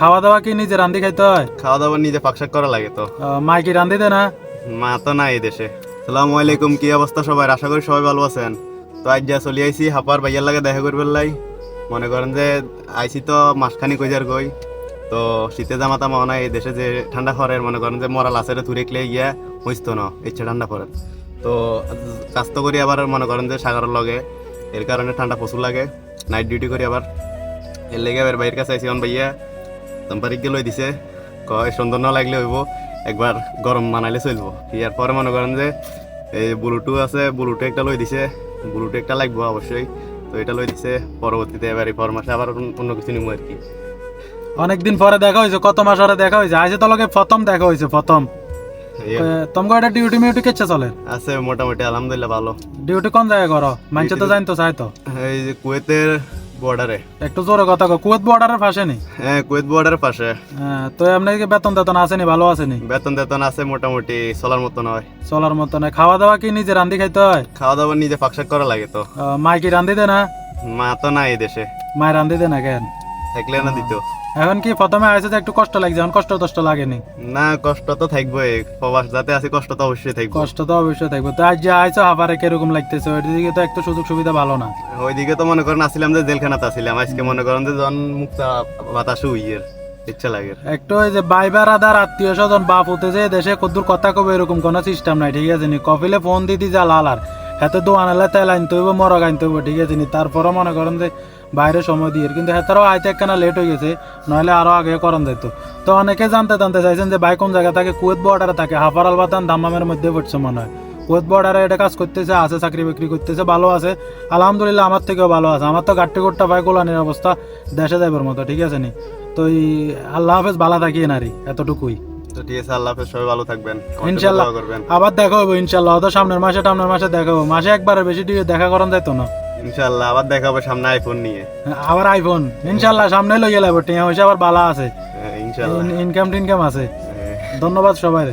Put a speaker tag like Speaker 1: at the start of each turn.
Speaker 1: খাওয়া দাওয়া কি নিজে রান্ধি খাইতে হয়?
Speaker 2: খাওয়া দাওয়া নিজে পাকশাক করা লাগে তো।
Speaker 1: মা কি রান্ধি দে না?
Speaker 2: মা তো নাই এই দেশে। সালামু আলাইকুম কি অবস্থা সবাই আশা করি সবাই ভালো আছেন। তো আজ যা চলি আইছি হাপার ভাইয়ার লাগে দেখা করবার লাই। মনে করেন যে আইছি তো মাসখানি কইজার গই তো শীতে জামা তামা নাই এই দেশে যে ঠান্ডা পড়ে মনে করেন যে মরা লাসের থুরে ক্লে গিয়া হইতো না ইচ্ছে ঠান্ডা পড়ে। তো কাজ তো করি আবার মনে করেন যে সাগরের লগে। এর কারণে ঠান্ডা প্রচুর লাগে নাইট ডিউটি করি আবার। এর লেগে এবার বাইরের কাছে আইসি অন ভাইয়া। তম্পারিক লই দিছে। কয় সুন্দর না লাগলে হইব একবার গরম বানাইলে চলবো। ইয়ার পরে মনে করেন যে এই ব্লুটু আছে ব্লুটু একটা লই দিছে। ব্লুটু একটা লাগবো অবশ্যই। তো এটা লই দিছে পরবর্তীতে এবার এই ফরমাসে আবার অন্য- কিছু নিবো আর কি।
Speaker 1: অনেকদিন পরে দেখা হয়েছে কত মাস পরে দেখা হয়েছে? আইসে তো লগে প্রথম দেখা হয়েছে প্রথম। তোমাকে এটা ডিউটি মিউটি কেচ্ছে চলে?
Speaker 2: আছে মোটামুটি আলহামদুলিল্লাহ ভালো।
Speaker 1: ডিউটি কোন জায়গায় করো? মানছে তো জানতো চাই তো।
Speaker 2: এই যে কুয়েতের বর্ডারে
Speaker 1: একটু জোরে কথা কো কুয়েত বর্ডারের পাশে নি?
Speaker 2: হ্যাঁ কুয়েত বর্ডারের পাশে।
Speaker 1: হ্যাঁ, তো কি বেতন আছে আসেনি ভালো আসেনি
Speaker 2: বেতন তেতন আছে মোটামুটি চলার মতো নয়
Speaker 1: চলার মতো নয় খাওয়া দাওয়া কি নিজে রান্ধি খাইতে হয়?
Speaker 2: খাওয়া দাওয়া নিজে ফাকশাক করা লাগে তো।
Speaker 1: মা কি রান্ধি দে না
Speaker 2: মা তো নাই এই দেশে।
Speaker 1: মা রান্ধি দে না কেন?
Speaker 2: থাকলে না দিত।
Speaker 1: এখন কি প্রথমে আইসে যে একটু কষ্ট লাগছে? এখন কষ্ট লাগেনি?
Speaker 2: না কষ্ট তো থাকবোই। প্রবাস যাতে আছে কষ্ট তো অবশ্যই থাকব।
Speaker 1: কষ্ট তো অবশ্যই থাকবে। তো আজ যে আইসো কীরকম লাগতেছে? ওই দিকে তো একটু সুযোগ সুবিধা ভালো না।
Speaker 2: ওইদিকে তো মনে করেন আসছিলাম যে জেলখানাতে আসছিলাম। আজকে মনে করেন যে জন মুক্ত বাতাস উইয়ের। ইচ্ছা লাগে।
Speaker 1: একটু ওই যে বাইবার আদার আত্মীয় স্বজন বাপ হতে যে দেশে কদ্দুর কথা কবে এরকম কোনো সিস্টেম নাই ঠিক আছে নি? কফিলে ফোন দিদি যা লাল আর। হাতে দোয়ান এলে তেল আনতে হইব, মরগ আনতে হইব, ঠিক আছে নি? তারপরও মনে করেন যে বাইরে সময় দিয়ে, কিন্তু হেতারও আইতে একখানা লেট হয়ে গেছে, নইলে আরও আগে করেন যেত। তো অনেকে জানতে জানতে চাইছেন যে ভাই কোন জায়গা থাকে? কুয়েত বর্ডারে থাকে। হাফার আলবাতান দাম্মামের মধ্যে পড়ছে মনে হয়। কুয়েত বর্ডারে এটা কাজ করতেছে, আছে, চাকরি বাকরি করতেছে, ভালো আছে। আলহামদুলিল্লাহ আমার থেকেও ভালো আছে। আমার তো গাট্টি গোট্টা ভাই গোলানির অবস্থা দেশে যাইবার মতো, ঠিক আছে নি? তো এই আল্লাহ হাফেজ, ভালো থাকি নারী, এতটুকুই।
Speaker 2: তো ঠিক আছে আল্লাহ হাফেজ সবাই ভালো থাকবেন। আমার জন্য
Speaker 1: ইনশাল্লাহ।
Speaker 2: দোয়া করবেন।
Speaker 1: আবার দেখা হবে ইনশাল্লাহ হয়তো সামনের মাসে টামনের মাসে দেখা হবে। মাসে একবারের বেশি দিয়ে দেখা করান যাইতো না।
Speaker 2: ইনশাল্লাহ আবার দেখা হবে সামনে আইফোন নিয়ে।
Speaker 1: আবার আইফোন ইনশাল্লাহ সামনে লইয়া লাগবে টিয়া হয়েছে আবার বালা আছে।
Speaker 2: হ্যাঁ, ইনশাল্লাহ।
Speaker 1: ইনকাম টিনকাম আছে।
Speaker 2: হ্যাঁ।
Speaker 1: ধন্যবাদ সবাই